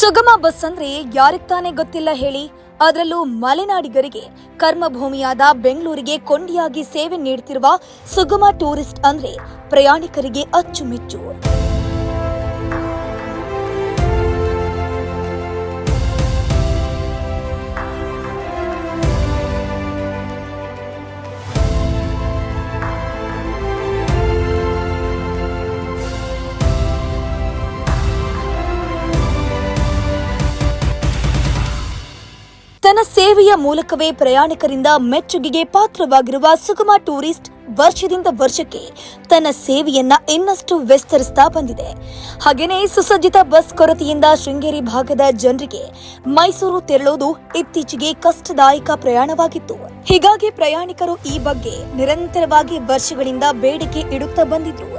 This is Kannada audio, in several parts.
ಸುಗಮ ಬಸ್ ಅಂದ್ರೆ ಯಾರಿಗ್ ತಾನೇ ಗೊತ್ತಿಲ್ಲ ಹೇಳಿ. ಅದರಲ್ಲೂ ಮಲೆನಾಡಿಗರಿಗೆ, ಕರ್ಮಭೂಮಿಯಾದ ಬೆಂಗಳೂರಿಗೆ ಕೊಂಡಿಯಾಗಿ ಸೇವೆ ನೀಡುತ್ತಿರುವ ಸುಗಮ ಟೂರಿಸ್ಟ್ ಅಂದ್ರೆ ಪ್ರಯಾಣಿಕರಿಗೆ ಅಚ್ಚುಮೆಚ್ಚು. ತನ್ನ ಸೇವೆಯ ಮೂಲಕವೇ ಪ್ರಯಾಣಿಕರಿಂದ ಮೆಚ್ಚುಗೆಗೆ ಪಾತ್ರವಾಗಿರುವ ಸುಗಮ ಟೂರಿಸ್ಟ್ ವರ್ಷದಿಂದ ವರ್ಷಕ್ಕೆ ತನ್ನ ಸೇವೆಯನ್ನ ಇನ್ನಷ್ಟು ವಿಸ್ತರಿಸ್ತಾ ಬಂದಿದೆ. ಹಾಗೆಯೇ ಸುಸಜ್ಜಿತ ಬಸ್ ಕೊರತೆಯಿಂದ ಶೃಂಗೇರಿ ಭಾಗದ ಜನರಿಗೆ ಮೈಸೂರು ತೆರಳೋದು ಇತ್ತೀಚೆಗೆ ಕಷ್ಟದಾಯಕ ಪ್ರಯಾಣವಾಗಿತ್ತು. ಹೀಗಾಗಿ ಪ್ರಯಾಣಿಕರು ಈ ಬಗ್ಗೆ ನಿರಂತರವಾಗಿ ವರ್ಷಗಳಿಂದ ಬೇಡಿಕೆ ಇಡುತ್ತಾ ಬಂದಿದ್ರು.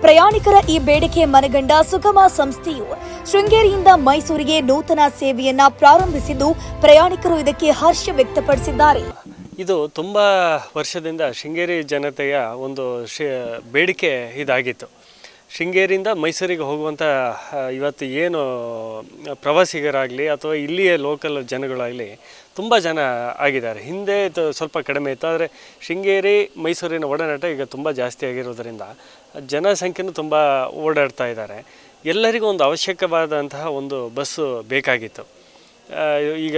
ಪ್ರಯಾಣಿಕರ ಈ ಬೇಡಿಕೆ ಮನಗಂಡ ಸುಗಮ ಸಂಸ್ಥೆಯು ಶೃಂಗೇರಿಯಿಂದ ಮೈಸೂರಿಗೆ ನೂತನ ಸೇವೆಯನ್ನ ಪ್ರಾರಂಭಿಸಿದ್ದು ಪ್ರಯಾಣಿಕರು ಇದಕ್ಕೆ ಹರ್ಷ ವ್ಯಕ್ತಪಡಿಸಿದ್ದಾರೆ. ಇದು ತುಂಬ ವರ್ಷದಿಂದ ಶೃಂಗೇರಿ ಜನತೆಯ ಒಂದು ಬೇಡಿಕೆ ಇದಾಗಿತ್ತು. ಶೃಂಗೇರಿಯಿಂದ ಮೈಸೂರಿಗೆ ಹೋಗುವಂಥ ಇವತ್ತು ಏನು ಪ್ರವಾಸಿಗರಾಗಲಿ ಅಥವಾ ಇಲ್ಲಿಯ ಲೋಕಲ್ ಜನಗಳಾಗಲಿ ತುಂಬ ಜನ ಆಗಿದ್ದಾರೆ. ಹಿಂದೆ ಸ್ವಲ್ಪ ಕಡಿಮೆ ಇತ್ತು. ಆದರೆ ಶೃಂಗೇರಿ, ಮೈಸೂರಿನ ಒಡನಾಟ ಈಗ ತುಂಬ ಜಾಸ್ತಿ ಆಗಿರೋದರಿಂದ ಜನಸಂಖ್ಯೆನೂ ತುಂಬ ಓಡಾಡ್ತಾ ಇದ್ದಾರೆ. ಎಲ್ಲರಿಗೂ ಒಂದು ಅವಶ್ಯಕವಾದಂತಹ ಒಂದು ಬಸ್ಸು ಬೇಕಾಗಿತ್ತು. ಈಗ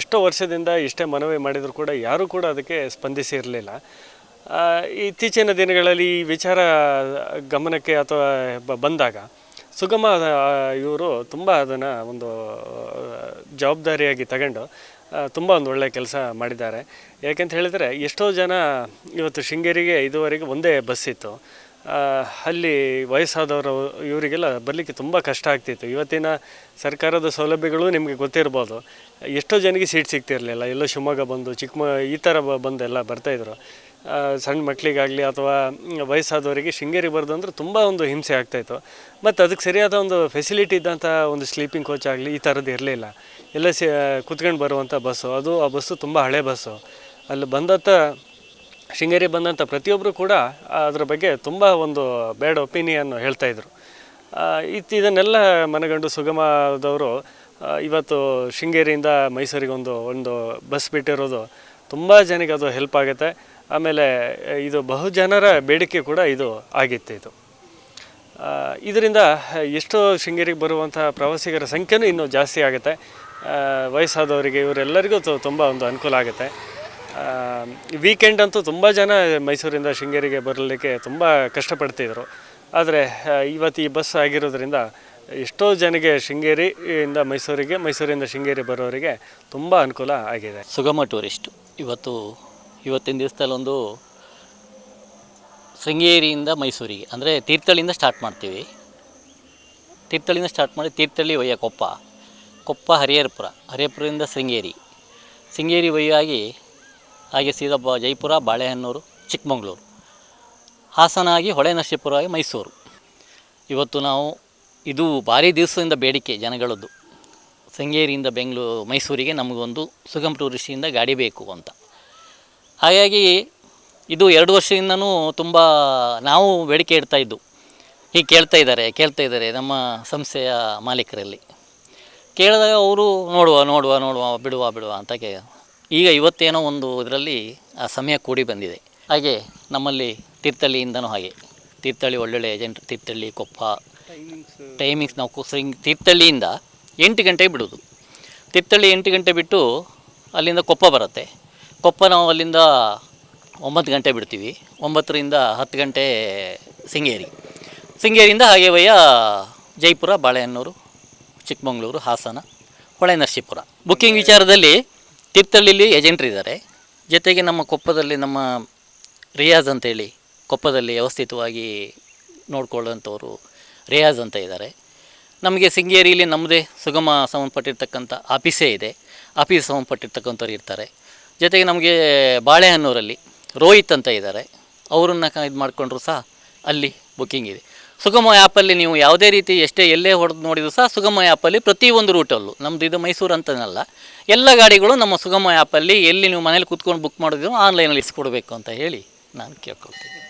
ಎಷ್ಟೋ ವರ್ಷದಿಂದ ಎಷ್ಟೇ ಮನವಿ ಮಾಡಿದರೂ ಕೂಡ ಯಾರೂ ಕೂಡ ಅದಕ್ಕೆ ಸ್ಪಂದಿಸಿರಲಿಲ್ಲ. ಇತ್ತೀಚಿನ ದಿನಗಳಲ್ಲಿ ಈ ವಿಚಾರ ಗಮನಕ್ಕೆ ಅಥವಾ ಬಂದಾಗ ಸುಗಮ ಇವರು ತುಂಬ ಅದನ್ನು ಒಂದು ಜವಾಬ್ದಾರಿಯಾಗಿ ತಗೊಂಡು ತುಂಬ ಒಂದು ಒಳ್ಳೆಯ ಕೆಲಸ ಮಾಡಿದ್ದಾರೆ. ಯಾಕೆಂತ ಹೇಳಿದರೆ ಎಷ್ಟೋ ಜನ ಇವತ್ತು ಶೃಂಗೇರಿಗೆ ಇದುವರೆಗೆ ಒಂದೇ ಬಸ್ ಇತ್ತು. ಅಲ್ಲಿ ವಯಸ್ಸಾದವರು ಇವರಿಗೆಲ್ಲ ಬರಲಿಕ್ಕೆ ತುಂಬ ಕಷ್ಟ ಆಗ್ತಿತ್ತು. ಇವತ್ತಿನ ಸರ್ಕಾರದ ಸೌಲಭ್ಯಗಳು ನಿಮಗೆ ಗೊತ್ತಿರ್ಬೋದು. ಎಷ್ಟೋ ಜನಕ್ಕೆ ಸೀಟ್ ಸಿಗ್ತಿರಲಿಲ್ಲ. ಎಲ್ಲೋ ಶಿವಮೊಗ್ಗ ಬಂದು ಚಿಕ್ಕಮ ಈ ಥರ ಬ- ಬಂದು ಎಲ್ಲ ಬರ್ತಾಯಿದ್ರು ಸಣ್ಣ ಮಕ್ಕಳಿಗಾಗಲಿ ಅಥವಾ ವಯಸ್ಸಾದವರಿಗೆ ಶೃಂಗೇರಿ ಬರೋದು ಅಂದರೆ ತುಂಬ ಒಂದು ಹಿಂಸೆ ಆಗ್ತಾಯಿತ್ತು ಮತ್ತು ಅದಕ್ಕೆ ಸರಿಯಾದ ಒಂದು ಫೆಸಿಲಿಟಿ ಇದ್ದಂಥ ಒಂದು ಸ್ಲೀಪಿಂಗ್ ಕೋಚ್ ಆಗಲಿ ಈ ಥರದ್ದು ಇರಲಿಲ್ಲ. ಎಲ್ಲ ಸಿ, ಕುತ್ಕೊಂಡು ಬರುವಂಥ ಬಸ್ಸು. ಅದು ಆ ಬಸ್ಸು ತುಂಬ ಹಳೆ ಬಸ್ಸು. ಅಲ್ಲಿ ಬಂದಂಥ ಶೃಂಗೇರಿ ಬಂದಂಥ ಪ್ರತಿಯೊಬ್ಬರು ಕೂಡ ಅದರ ಬಗ್ಗೆ ತುಂಬ ಒಂದು ಬ್ಯಾಡ್ ಒಪಿನಿಯನ್ನು ಹೇಳ್ತಾಯಿದ್ರು ಇತ್ತು ಇದನ್ನೆಲ್ಲ ಮನಗಂಡು ಸುಗಮದವರು ಇವತ್ತು ಶೃಂಗೇರಿಯಿಂದ ಮೈಸೂರಿಗೆ ಒಂದು ಒಂದು ಬಸ್ ಬಿಟ್ಟಿರೋದು ತುಂಬ ಜನಕ್ಕೆ ಅದು ಹೆಲ್ಪ್ ಆಗುತ್ತೆ. ಆಮೇಲೆ ಇದು ಬಹುಜನರ ಬೇಡಿಕೆ ಕೂಡ ಇದು ಆಗಿತ್ತು ಇದು. ಇದರಿಂದ ಎಷ್ಟೋ ಶೃಂಗೇರಿಗೆ ಬರುವಂಥ ಪ್ರವಾಸಿಗರ ಸಂಖ್ಯೆನೂ ಇನ್ನೂ ಜಾಸ್ತಿ ಆಗುತ್ತೆ. ವಯಸ್ಸಾದವರಿಗೆ ಇವರೆಲ್ಲರಿಗೂ ತುಂಬ ಒಂದು ಅನುಕೂಲ ಆಗುತ್ತೆ. ವೀಕೆಂಡ್ ಅಂತೂ ತುಂಬ ಜನ ಮೈಸೂರಿಂದ ಶೃಂಗೇರಿಗೆ ಬರಲಿಕ್ಕೆ ತುಂಬ ಕಷ್ಟಪಡ್ತಿದ್ರು. ಆದರೆ ಇವತ್ತು ಈ ಬಸ್ ಆಗಿರೋದ್ರಿಂದ ಎಷ್ಟೋ ಜನಗೆ ಶೃಂಗೇರಿಯಿಂದ ಮೈಸೂರಿಗೆ, ಮೈಸೂರಿಂದ ಶೃಂಗೇರಿ ಬರೋರಿಗೆ ತುಂಬ ಅನುಕೂಲ ಆಗಿದೆ. ಸುಗಮ ಟೂರಿಸ್ಟ್ ಇವತ್ತು ಇವತ್ತಿನ ದಿವಸದಲ್ಲಿ ಒಂದು ಶೃಂಗೇರಿಯಿಂದ ಮೈಸೂರಿಗೆ, ಅಂದರೆ ತೀರ್ಥಳ್ಳಿಯಿಂದ ಸ್ಟಾರ್ಟ್ ಮಾಡ್ತೀವಿ. ತೀರ್ಥಳ್ಳಿಯಿಂದ ಸ್ಟಾರ್ಟ್ ಮಾಡಿ ತೀರ್ಥಹಳ್ಳಿ ಒಯ್ಯ ಕೊಪ್ಪ ಕೊಪ್ಪ ಹರಿಹರಪುರ, ಹರಿಹರಪುರದಿಂದ ಶೃಂಗೇರಿ. ಶೃಂಗೇರಿ ಒಯ್ಯಾಗಿ, ಹಾಗೆ ಸೀದಾ ಜೈಪುರ, ಬಾಳೆಹನ್ನೂರು, ಚಿಕ್ಕಮಗಳೂರು. ಹಾಸನ ಆಗಿ ಹೊಳೆನರಸೀಪುರ ಆಗಿ ಮೈಸೂರು. ಇವತ್ತು ನಾವು, ಇದು ಭಾರಿ ದಿವಸದಿಂದ ಬೇಡಿಕೆ ಜನಗಳದ್ದು. ಶೃಂಗೇರಿಯಿಂದ ಬೆಂಗಳೂರು ಮೈಸೂರಿಗೆ ನಮಗೊಂದು ಸುಗಮ್ ಟೂರಿಸ್ಟಿಂದ ಗಾಡಿ ಬೇಕು ಅಂತ. ಹಾಗಾಗಿ ಇದು ಎರಡು ವರ್ಷದಿಂದನೂ ತುಂಬ ನಾವು ಬೇಡಿಕೆ ಇಡ್ತಾ ಇದ್ದು. ಹೀಗೆ ಕೇಳ್ತಾ ಇದ್ದಾರೆ ಕೇಳ್ತಾ ಇದ್ದಾರೆ ನಮ್ಮ ಸಂಸ್ಥೆಯ ಮಾಲೀಕರಲ್ಲಿ. ಕೇಳಿದಾಗ ಅವರು ನೋಡುವ ನೋಡುವ ನೋಡುವ, ಬಿಡುವ ಬಿಡುವ ಅಂತ ಕೇ, ಈಗ ಇವತ್ತೇನೋ ಒಂದು ಇದರಲ್ಲಿ ಆ ಸಮಯ ಕೂಡಿ ಬಂದಿದೆ. ಹಾಗೆ ನಮ್ಮಲ್ಲಿ ತೀರ್ಥಳ್ಳಿಯಿಂದನೂ ಹಾಗೆ. ತೀರ್ಥಳ್ಳಿ ಒಳ್ಳೊಳ್ಳೆ ಏಜೆಂಟ್ ತೀರ್ಥಳ್ಳಿ ಕೊಪ್ಪ. ಟೈಮಿಂಗ್ಸ್ ನಾವು ಕು- ತೀರ್ಥಳ್ಳಿಯಿಂದ ಎಂಟು ಗಂಟೆಗೆ ಬಿಡೋದು ತೀರ್ಥಳ್ಳಿ ಎಂಟು ಗಂಟೆ ಬಿಟ್ಟು ಅಲ್ಲಿಂದ ಕೊಪ್ಪ ಬರುತ್ತೆ. ಕೊಪ್ಪ ನಾವು ಅಲ್ಲಿಂದ ಒಂಬತ್ತು ಗಂಟೆ ಬಿಡ್ತೀವಿ. ಒಂಬತ್ತರಿಂದ ಹತ್ತು ಗಂಟೆ ಸಿಂಗೇರಿ ಸಿಂಗೇರಿಯಿಂದ ಹಾಗೆ ವಯ್ಯ ಜೈಪುರ, ಬಾಳೆಹನ್ನೂರು, ಚಿಕ್ಕಮಗಳೂರು, ಹಾಸನ, ಹೊಳೆ ನರಸೀಪುರ. ಬುಕ್ಕಿಂಗ್ ವಿಚಾರದಲ್ಲಿ ತೀರ್ಥಹಳ್ಳಿಲಿ ಏಜೆಂಟ್ರಿದ್ದಾರೆ ಜೊತೆಗೆ ನಮ್ಮ ಕೊಪ್ಪದಲ್ಲಿ ನಮ್ಮ ರಿಯಾಜ್ ಅಂತೇಳಿ ಕೊಪ್ಪದಲ್ಲಿ ವ್ಯವಸ್ಥಿತವಾಗಿ ನೋಡ್ಕೊಳ್ಳುವಂಥವರು ರಿಯಾಜ್ ಅಂತ ಇದ್ದಾರೆ. ನಮಗೆ ಶೃಂಗೇರಿಯಲ್ಲಿ ನಮ್ಮದೇ ಸುಗಮ ಸಂಬಂಧಪಟ್ಟಿರ್ತಕ್ಕಂಥ ಆಫೀಸೇ ಇದೆ. ಆಫೀಸ್ ಸಂಬಂಧಪಟ್ಟಿರ್ತಕ್ಕಂಥವ್ರು ಇರ್ತಾರೆ. ಜೊತೆಗೆ ನಮಗೆ ಬಾಳೆಹನ್ನೂರಲ್ಲಿ ರೋಹಿತ್ ಅಂತ ಇದ್ದಾರೆ. ಅವರನ್ನು ಇದು ಮಾಡಿಕೊಂಡ್ರು ಸಹ ಅಲ್ಲಿ ಬುಕ್ಕಿಂಗ್ ಇದೆ. ಸುಗಮ ಆ್ಯಪಲ್ಲಿ ನೀವು ಯಾವುದೇ ರೀತಿ ಎಷ್ಟೇ ಎಲ್ಲೇ ಹೊಡೆದು ನೋಡಿದ್ರು ಸಹ ಸುಗಮ ಆ್ಯಪಲ್ಲಿ ಪ್ರತಿಯೊಂದು ರೂಟಲ್ಲೂ ನಮ್ಮದು ಇದು ಮೈಸೂರು ಅಂತನಲ್ಲ. ಎಲ್ಲ ಗಾಡಿಗಳು ನಮ್ಮ ಸುಗಮ ಆ್ಯಪಲ್ಲಿ ಎಲ್ಲಿ ನೀವು ಮನೇಲಿ ಕೂತ್ಕೊಂಡು ಬುಕ್ ಮಾಡಿದ್ರು ಆನ್ಲೈನಲ್ಲಿ ಇಸ್ಕೊಡ್ಬೇಕು ಅಂತ ಹೇಳಿ ನಾನು ಕೇಳ್ಕೊಳ್ತೀನಿ.